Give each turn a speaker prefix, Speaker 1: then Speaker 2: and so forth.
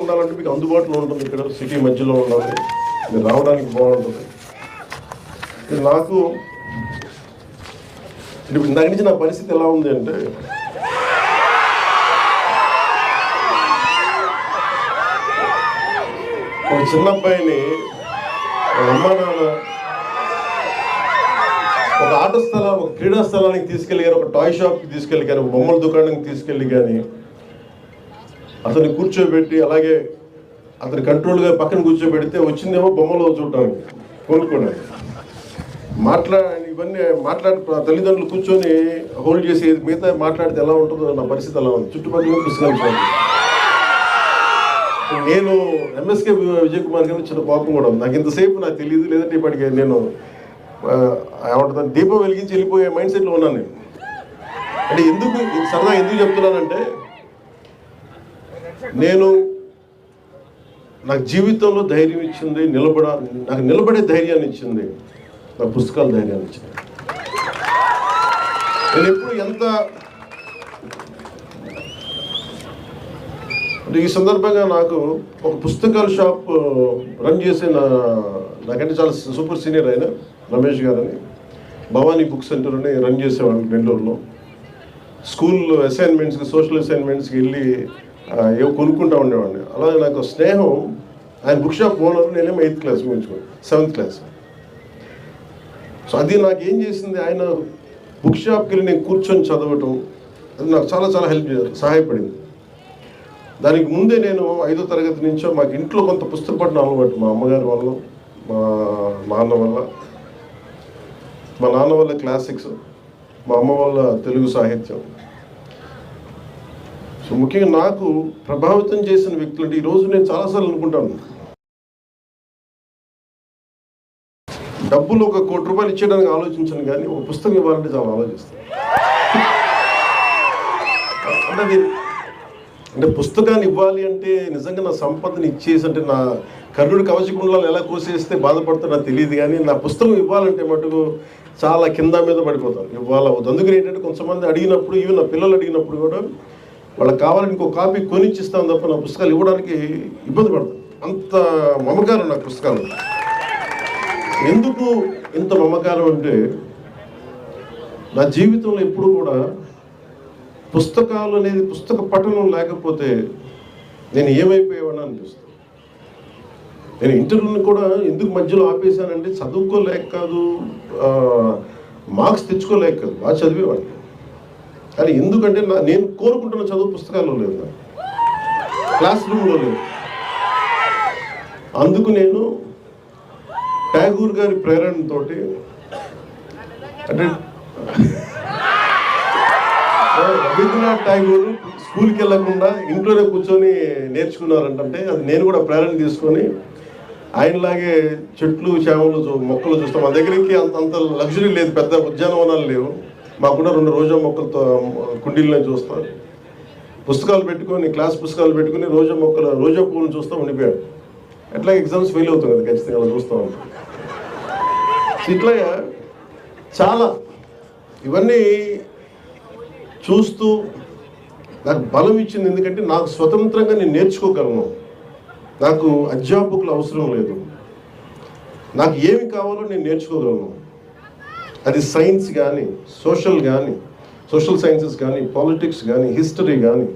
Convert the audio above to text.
Speaker 1: ఉండాలంటే మీకు అందుబాటులో ఉంటుంది. ఇక్కడ సిటీ మధ్యలో ఉండాలి. మీరు రావడానికి బాగుంటుంది. ఇది నాకు ఇప్పుడు ఇందాక నుంచి నా పరిస్థితి ఎలా ఉంది అంటే ఒక చిన్న అబ్బాయిని అమ్మ నాన్న ఒక ఆట స్థలం ఒక క్రీడా స్థలానికి తీసుకెళ్ళి కానీ ఒక టాయ్ షాప్కి తీసుకెళ్ళి కానీ ఒక బొమ్మల దుకాణానికి తీసుకెళ్ళి కానీ అతన్ని కూర్చోబెట్టి అలాగే అతని కంట్రోల్గా పక్కన కూర్చోబెడితే వచ్చిందేమో బొమ్మలు చూడడానికి కొనుక్కోడానికి మాట్లా ఇవన్నీ మాట్లాడి తల్లిదండ్రులు కూర్చొని హోల్డ్ చేసి మిగతా మాట్లాడితే ఎలా ఉంటుందో నా పరిస్థితి అలా ఉంది. చుట్టుపక్కల పుస్తకాలు నేను ఎంఎస్కే విజయ్ కుమార్ గారి చిన్న కోపం కూడా ఉంది. నాకు ఇంతసేపు నాకు తెలియదు లేదంటే ఇప్పటికే నేను ఆ, దీపం వెలిగించి వెళ్ళిపోయే మైండ్ సెట్లో ఉన్నాను నేను. అంటే ఎందుకు సరదా ఎందుకు చెప్తున్నానంటే నేను నాకు జీవితంలో ధైర్యం ఇచ్చింది నిలబడ నాకు నిలబడే ధైర్యాన్ని ఇచ్చింది నా పుస్తకాల ధైర్యాన్ని ఇచ్చింది. నేను ఎప్పుడు ఎంత అంటే ఈ సందర్భంగా నాకు ఒక పుస్తకాల షాప్ రన్ చేసే నా నాకంటే చాలా సూపర్ సీనియర్ ఆయన. రమేష్ గారని. భవానీ బుక్ సెంటర్ని రన్ చేసేవాళ్ళు నెల్లూరులో స్కూల్ అసైన్మెంట్స్కి సోషల్ అసైన్మెంట్స్కి వెళ్ళి ఏవో కొనుక్కుంటా ఉండేవాడిని. అలాగే నాకు స్నేహం ఆయన బుక్ షాప్ ఓనర్ నేనేమో ఎయిత్ క్లాస్ ముగించుకోండి సెవెంత్ క్లాస్. సో అది నాకు ఏం చేసింది ఆయన బుక్ షాప్కి వెళ్ళి నేను కూర్చొని చదవటం అది నాకు చాలా చాలా హెల్ప్ చేశారు సహాయపడింది. దానికి ముందే నేను ఐదో తరగతి నుంచో మాకు ఇంట్లో కొంత పుస్తక పఠనం అలవాటు మా అమ్మగారి వల్ల మా నాన్న వల్ల. మా నాన్న వల్ల క్లాసిక్స్ మా అమ్మ వల్ల తెలుగు సాహిత్యం. సో ముఖ్యంగా నాకు ప్రభావితం చేసిన వ్యక్తులు అంటే ఈరోజు నేను చాలాసార్లు అనుకుంటాను. డబ్బులు ఒక కోటి రూపాయలు ఇచ్చేయడానికి ఆలోచించను కానీ ఒక పుస్తకం ఇవ్వాలంటే చాలా ఆలోచిస్తాను. అంటే అంటే పుస్తకాన్ని ఇవ్వాలి అంటే నిజంగా నా సంపదని ఇచ్చేసి అంటే నా కర్ణుడి కవచకుండలాలు ఎలా కోసేస్తే బాధపడుతుందో నాకు తెలియదు కానీ నా పుస్తకం ఇవ్వాలంటే మటుకు చాలా కింద మీద పడిపోతారు. ఇవాళ అందుకని ఏంటంటే కొంతమంది అడిగినప్పుడు ఇవి నా పిల్లలు అడిగినప్పుడు కూడా వాళ్ళకి కావాలని ఇంకో కాపీ కొనిచ్చిస్తాను తప్ప నా పుస్తకాలు ఇవ్వడానికి ఇబ్బంది పడతాను అంత మమకారం నా పుస్తకాలు. ఎందుకు ఇంత మమకారం అంటే నా జీవితంలో ఎప్పుడు కూడా పుస్తకాలు అనేది పుస్తక పఠనం లేకపోతే నేను ఏమైపోయేవాడిని అనిపిస్తుంది. నేను ఇంటర్వ్యూని కూడా ఎందుకు మధ్యలో ఆపేశానంటే చదువుకోలేక కాదు మార్క్స్ తెచ్చుకోలేక కాదు బాగా చదివేవాడిని కానీ ఎందుకంటే నా నేను కోరుకుంటున్న చదువు పుస్తకాల్లో లేదు క్లాస్ రూమ్లో లేదు. అందుకు నేను ట్యాగూర్ గారి ప్రేరణతో అంటే రవీంద్రనాథ్ ట్యాగూర్ స్కూల్కి వెళ్ళకుండా ఇంట్లోనే కూర్చొని నేర్చుకున్నారంటే అది నేను కూడా ప్రేరణ తీసుకొని ఆయనలాగే చెట్లు చేమలు చూ- మొక్కలు చూస్తాం. మా దగ్గరికి అంత అంత లగ్జరీ లేదు. పెద్ద ఉద్యానవనాలు లేవు. మాకున్న రెండు రోజా మొక్కలతో కుండీలనే చూస్తాం. పుస్తకాలు పెట్టుకొని క్లాస్ పుస్తకాలు పెట్టుకొని రోజా మొక్కలు రోజా పువ్వులు చూస్తూ ఉండిపోయాడు. ఎట్లా ఎగ్జామ్స్ ఫెయిల్ అవుతుంది కదా ఖచ్చితంగా అలా చూస్తూ ఉంటాం. ఇట్లా చాలా ఇవన్నీ చూస్తూ నాకు బలం ఇచ్చింది. ఎందుకంటే నాకు స్వతంత్రంగా నేను నేర్చుకోగలను. నాకు అధ్యాపకులు అవసరం లేదు. నాకు ఏమి కావాలో నేను నేర్చుకోగలను. అది సైన్స్ కానీ సోషల్ కానీ సోషల్ సైన్సెస్ కానీ పాలిటిక్స్ కానీ హిస్టరీ కానీ